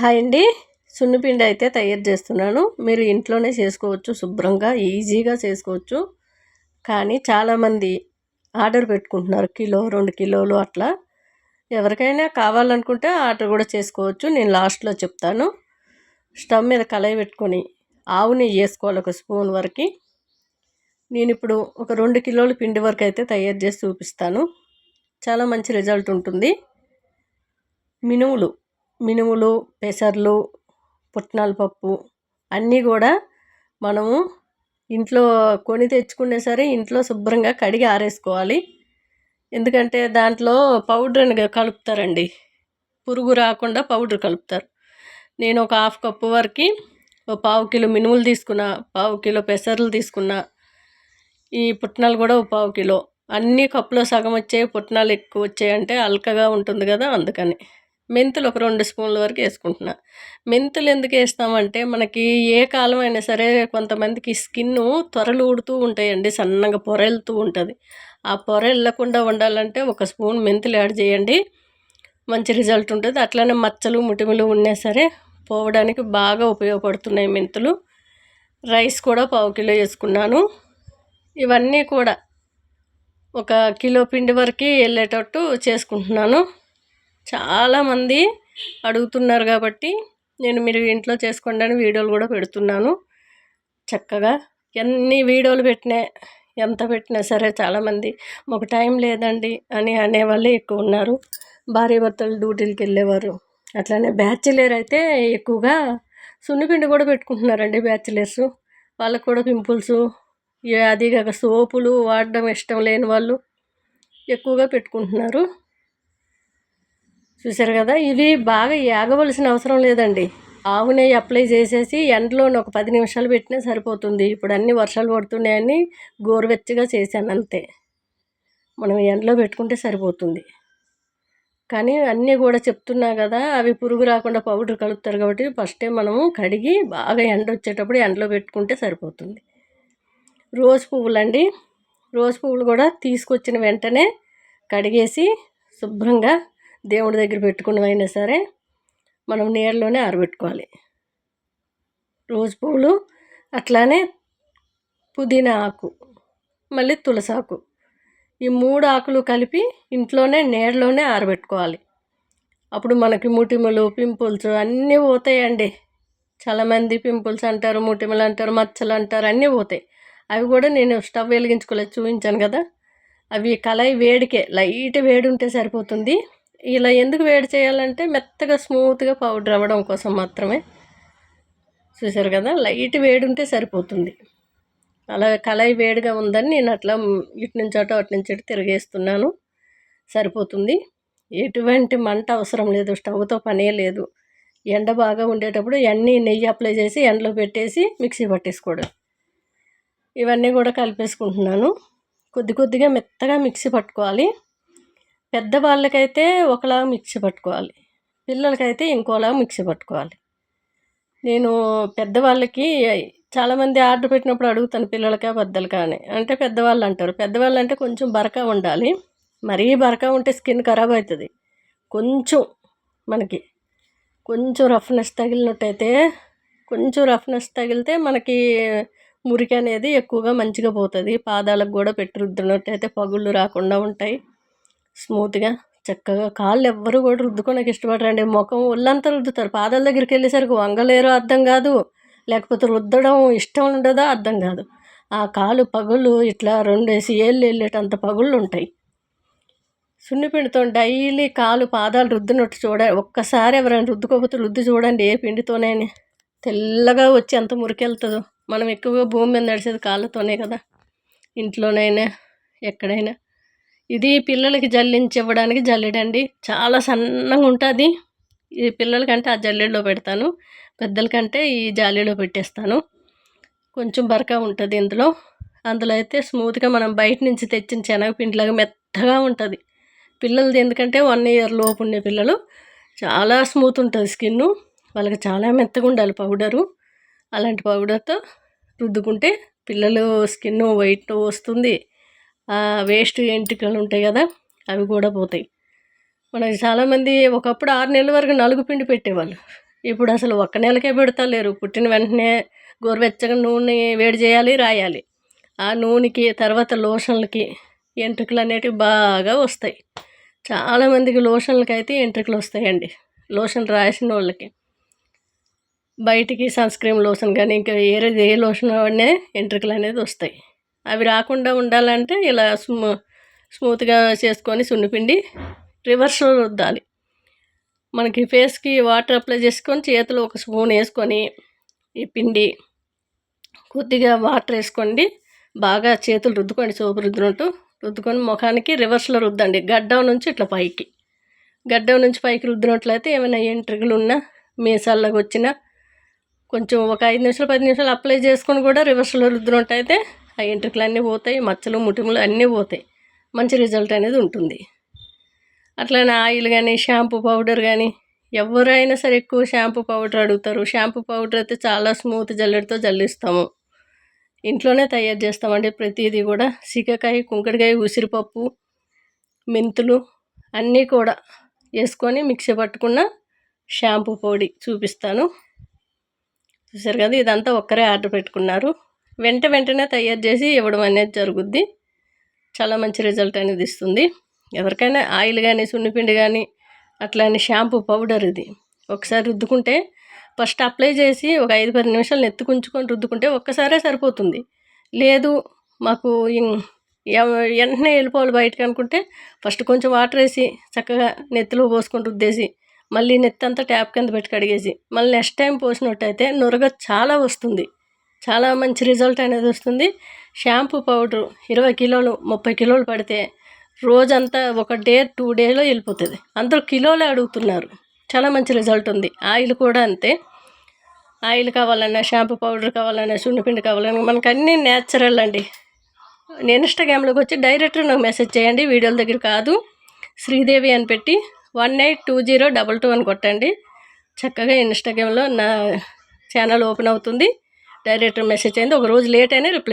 Hi అండి. సున్నిపిండి అయితే తయారు చేస్తున్నాను. మీరు ఇంట్లోనే చేసుకోవచ్చు శుభ్రంగా ఈజీగా చేసుకోవచ్చు. కానీ చాలామంది ఆర్డర్ పెట్టుకుంటున్నారు కిలో రెండు కిలోలు అట్లా. ఎవరికైనా కావాలనుకుంటే ఆర్డర్ కూడా చేసుకోవచ్చు. నేను లాస్ట్లో చెప్తాను. స్టవ్ మీద కళాయి పెట్టుకొని ఆవు నెయ్యి వేసుకోవాలి ఒక స్పూన్ వరకు. నేను ఇప్పుడు ఒక రెండు కిలోల పిండి వరకు అయితే తయారు చేసి చూపిస్తాను. చాలా మంచి రిజల్ట్ ఉంటుంది. మినుములు మినుములు పెసర్లు పుట్నాల పప్పు అన్నీ కూడా మనము ఇంట్లో కొని తెచ్చుకునే సరే ఇంట్లో శుభ్రంగా కడిగి ఆరేసుకోవాలి. ఎందుకంటే దాంట్లో పౌడర్ కలుపుతారండి. పురుగు రాకుండా పౌడర్ కలుపుతారు. నేను ఒక హాఫ్ కప్పు వరకు ఓ పావు కిలో మినుములు తీసుకున్న పావు కిలో పెసర్లు తీసుకున్న ఈ పుట్నాలు కూడా ఒక పావు కిలో. అన్ని కప్పులో సగం వచ్చాయి పుట్నాలు ఎక్కువ వచ్చాయంటే అల్కగా ఉంటుంది కదా అందుకని. మెంతులు ఒక రెండు స్పూన్ల వరకు వేసుకుంటున్నా. మెంతులు ఎందుకు వేస్తామంటే మనకి ఏ కాలం అయినా సరే కొంతమందికి స్కిన్ త్వరలు ఊడుతూ ఉంటాయండి సన్నగా పొరెళ్తూ ఉంటుంది. ఆ పొర వెళ్ళకుండా ఉండాలంటే ఒక స్పూన్ మెంతులు యాడ్ చేయండి మంచి రిజల్ట్ ఉంటుంది. అట్లనే మచ్చలు ముటిములు ఉన్నా సరే పోవడానికి బాగా ఉపయోగపడుతున్నాయి మెంతులు. రైస్ కూడా పావు కిలో వేసుకున్నాను. ఇవన్నీ కూడా ఒక కిలో పిండి వరకు వెళ్ళేటట్టు చేసుకుంటున్నాను. చాలామంది అడుగుతున్నారు కాబట్టి నేను మీరు ఇంట్లో చేసుకోండి అని వీడియోలు కూడా పెడుతున్నాను. చక్కగా ఎన్ని వీడియోలు పెట్టినా ఎంత పెట్టినా సరే చాలామంది మాకు టైం లేదండి అని అనేవాళ్ళే ఎక్కువ ఉన్నారు. భార్య భర్తలు డ్యూటీలకు వెళ్ళేవారు. అట్లానే బ్యాచిలర్ అయితే ఎక్కువగా సున్నిపిండి కూడా పెట్టుకుంటున్నారండి బ్యాచిలర్స్. వాళ్ళకు కూడా పింపుల్స్ అది కాక సోపులు వాడడం ఇష్టం లేని వాళ్ళు ఎక్కువగా పెట్టుకుంటున్నారు. చూసారు కదా? ఇవి బాగా ఏగవలసిన అవసరం లేదండి. ఆవు నెయ్యి అప్లై చేసేసి ఎండలోని ఒక పది నిమిషాలు పెట్టినా సరిపోతుంది. ఇప్పుడు అన్ని వర్షాలు పడుతున్నాయని గోరువెచ్చగా చేశాను అంతే. మనం ఎండలో పెట్టుకుంటే సరిపోతుంది. కానీ అన్నీ కూడా చెప్తున్నా కదా అవి పురుగు రాకుండా పౌడర్ కలుపుతారు కాబట్టి ఫస్టే మనము కడిగి బాగా ఎండ వచ్చేటప్పుడు ఎండలో పెట్టుకుంటే సరిపోతుంది. రోజ్ పువ్వులండి. రోజ్ పువ్వులు కూడా తీసుకొచ్చిన వెంటనే కడిగేసి శుభ్రంగా దేవుడి దగ్గర పెట్టుకున్నవైనా సరే మనం నీళ్ళలోనే ఆరబెట్టుకోవాలి. రోజు పువ్వులు అట్లానే పుదీనా ఆకు మళ్ళీ తులసాకు ఈ మూడు ఆకులు కలిపి ఇంట్లోనే నీళ్ళలోనే ఆరబెట్టుకోవాలి. అప్పుడు మనకి ముటిమలు పింపుల్స్ అన్నీ పోతాయండి. చాలామంది పింపుల్స్ అంటారు ముటిమలు అంటారు మచ్చలు అంటారు అన్నీ పోతాయి. అవి కూడా నేను స్టవ్ వెలిగించుకోలేదు చూపించాను కదా. అవి కళాయి వేడికే లైట్ వేడి ఉంటే సరిపోతుంది. ఇలా ఎందుకు వేడి చేయాలంటే మెత్తగా స్మూత్గా పౌడర్ అవ్వడం కోసం మాత్రమే. చూసారు కదా? లైట్ వేడి ఉంటే సరిపోతుంది. అలా కళాయి వేడిగా ఉందని నేను అట్లా ఇటు నుంచి అటు అటు నుంచి అటు తిరిగేస్తున్నాను. సరిపోతుంది. ఎటువంటి మంట అవసరం లేదు. స్టవ్తో పనే లేదు. ఎండ బాగా ఉండేటప్పుడు అన్నీ నెయ్యి అప్లై చేసి ఎండలో పెట్టేసి మిక్సీ పట్టేసుకోవడం. ఇవన్నీ కూడా కలిపేసుకుంటున్నాను. కొద్ది కొద్దిగా మెత్తగా మిక్సీ పట్టుకోవాలి. పెద్దవాళ్ళకైతే ఒకలా మిక్సీ పట్టుకోవాలి. పిల్లలకైతే ఇంకోలా మిక్సీ పట్టుకోవాలి. నేను పెద్దవాళ్ళకి చాలామంది ఆర్డర్ పెట్టినప్పుడు అడుగుతాను పిల్లలకా పెద్దలకా అని. అంటే పెద్దవాళ్ళు అంటారు. పెద్దవాళ్ళు అంటే కొంచెం బరక ఉండాలి. మరీ బరక ఉంటే స్కిన్ ఖరాబ్ అవుతుంది. కొంచెం మనకి కొంచెం రఫ్నెస్ తగిలినట్టయితే కొంచెం రఫ్నెస్ తగిలితే మనకి మురికి అనేది ఎక్కువగా మంచిగా పోతుంది. పాదాలకు కూడా పెట్టి రుద్దినట్టయితే పగుళ్ళు రాకుండా ఉంటాయి. స్మూత్గా చక్కగా కాళ్ళు ఎవ్వరు కూడా రుద్దుకోవడానికి ఇష్టపడరండి. ముఖం ఒళ్ళంతా రుద్దుతారు. పాదాల దగ్గరికి వెళ్ళేసరికి వంగలేరో అర్థం కాదు. లేకపోతే రుద్దడం ఇష్టం ఉండదో అర్థం కాదు. ఆ కాలు పగులు ఇట్లా రెండేసి ఏళ్ళు వెళ్ళేటంత పగుళ్ళు ఉంటాయి సున్నిపిండితో డైలీ కాలు పాదాలు రుద్దినట్టు చూడ ఒక్కసారి ఎవరైనా రుద్దుకోకపోతే రుద్ది చూడండి ఏ పిండితోనే తెల్లగా వచ్చి ఎంత మురికెళ్తుందో. మనం ఎక్కువగా భూమి మీద నడిచేది కాళ్ళతోనే కదా. ఇంట్లోనైనా ఎక్కడైనా. ఇది పిల్లలకి జల్లించి ఇవ్వడానికి జల్లెడండి. చాలా సన్నగా ఉంటుంది. ఈ పిల్లలకంటే ఆ జల్లెడలో పెడతాను. పెద్దలకంటే ఈ జాలీలో పెట్టేస్తాను. కొంచెం బరక ఉంటుంది ఇందులో. అందులో అయితే స్మూత్గా మనం బయట నుంచి తెచ్చిన శనగపిండిలాగా మెత్తగా ఉంటుంది. పిల్లలది ఎందుకంటే వన్ ఇయర్ లోపు ఉండే పిల్లలు. చాలా స్మూత్ ఉంటుంది స్కిన్ వాళ్ళకి చాలా మెత్తగా ఉండాలి పౌడరు. అలాంటి పౌడర్తో రుద్దుకుంటే పిల్లలు స్కిన్ వైట్ వస్తుంది. వేస్ట్ ఎంట్రుకలు ఉంటాయి కదా అవి కూడా పోతాయి. మనకి చాలామంది ఒకప్పుడు ఆరు నెలల వరకు నలుగు పిండి పెట్టేవాళ్ళు. ఇప్పుడు అసలు ఒక్క నెలకే పెడతలేరు. పుట్టిన వెంటనే గోరువెచ్చగా నూనె వేడి చేయాలి రాయాలి. ఆ నూనెకి తర్వాత లోషన్లకి ఎంట్రుకలు అనేటివి బాగా వస్తాయి. చాలామందికి లోషన్లకి అయితే ఎంట్రుకలు వస్తాయండి. లోషన్ రాసిన వాళ్ళకి. బయటికి సన్ స్క్రీన్ లోషన్ కానీ ఇంకా ఏ ఏ లోషన్ వాడినే ఎంట్రుకలు అనేది వస్తాయి. అవి రాకుండా ఉండాలంటే ఇలా స్మూ స్మూత్గా చేసుకొని సున్నిపిండి రివర్స్లో రుద్దాలి. మనకి ఫేస్కి వాటర్ అప్లై చేసుకొని చేతిలో ఒక స్పూన్ వేసుకొని ఈ పిండి కొద్దిగా వాటర్ వేసుకోండి. బాగా చేతులు రుద్దుకోండి సోపు రుద్దినట్టు రుద్దుకొని ముఖానికి రివర్స్లో రుద్దండి. గడ్డం నుంచి ఇట్లా పైకి. గడ్డం నుంచి పైకి రుద్దినట్లయితే ఏమైనా ఎంట్రిగులు ఉన్నా మీసాల్లోకి వచ్చినా కొంచెం ఒక ఐదు నిమిషాలు పది నిమిషాలు అప్లై చేసుకొని కూడా రివర్స్లో రుద్దినట్టయితే ఆ ఎంట్రుకలు అన్నీ పోతాయి మచ్చలు ముటిములు అన్నీ పోతాయి. మంచి రిజల్ట్ అనేది ఉంటుంది. అట్లనే ఆయిల్ కానీ షాంపూ పౌడర్ కానీ ఎవరైనా సరే ఎక్కువ షాంపూ పౌడర్ అడుగుతారు. షాంపూ పౌడర్ అయితే చాలా స్మూత్ జల్లెడతో జల్లిస్తాము. ఇంట్లోనే తయారు చేస్తామండి ప్రతిదీ కూడా. సిక్కకాయ కుంకడికాయ ఉసిరిపప్పు మెంతులు అన్నీ కూడా వేసుకొని మిక్సీ పట్టుకున్న షాంపూ పొడి చూపిస్తాను. చూసారు కదా ఇదంతా ఒక్కరే ఆర్డర్ పెట్టుకున్నారు. వెంట వెంటనే తయారు చేసి ఇవ్వడం అనేది జరుగుద్ది. చాలా మంచి రిజల్ట్ అనేది ఇస్తుంది. ఎవరికైనా ఆయిల్ కానీ సున్నిపిండి కానీ అట్లానే షాంపూ పౌడర్ ఇది. ఒకసారి రుద్దుకుంటే ఫస్ట్ అప్లై చేసి ఒక ఐదు పది నిమిషాలు నెత్తుకుంచుకొని రుద్దుకుంటే ఒక్కసారే సరిపోతుంది. లేదు మాకు వెంటనే వెళ్ళిపోవాలి బయటకు అనుకుంటే ఫస్ట్ కొంచెం వాటర్ వేసి చక్కగా నెత్తిలో పోసుకొని రుద్దేసి మళ్ళీ నెత్తంతా ట్యాప్ కింద పెట్టి కడిగేసి మళ్ళీ నెక్స్ట్ టైం పోసినట్టయితే నురగ చాలా వస్తుంది. చాలా మంచి రిజల్ట్ అనేది వస్తుంది. షాంపూ పౌడరు ఇరవై కిలోలు ముప్పై కిలోలు పడితే రోజంతా ఒక డే టూ డేలో వెళ్ళిపోతుంది. అందరూ కిలోలే అడుగుతున్నారు. చాలా మంచి రిజల్ట్ ఉంది. ఆయిల్ కూడా అంతే. ఆయిల్ కావాలన్నా షాంపూ పౌడర్ కావాలన్నా సున్నిపిండి కావాలన్నా మనకు అన్నీ న్యాచురల్ అండి. నేను ఇన్స్టాగ్రామ్లోకి వచ్చి డైరెక్ట్ నాకు మెసేజ్ చేయండి. వీడియోల దగ్గర కాదు. శ్రీదేవి అని పెట్టి one eight two zero double two అని కొట్టండి. చక్కగా ఇన్స్టాగ్రామ్లో నా ఛానల్ ఓపెన్ అవుతుంది. డైరెక్ట్ మెసేజ్ అయింది ఒక రోజు లేట్ అయినా రిప్లై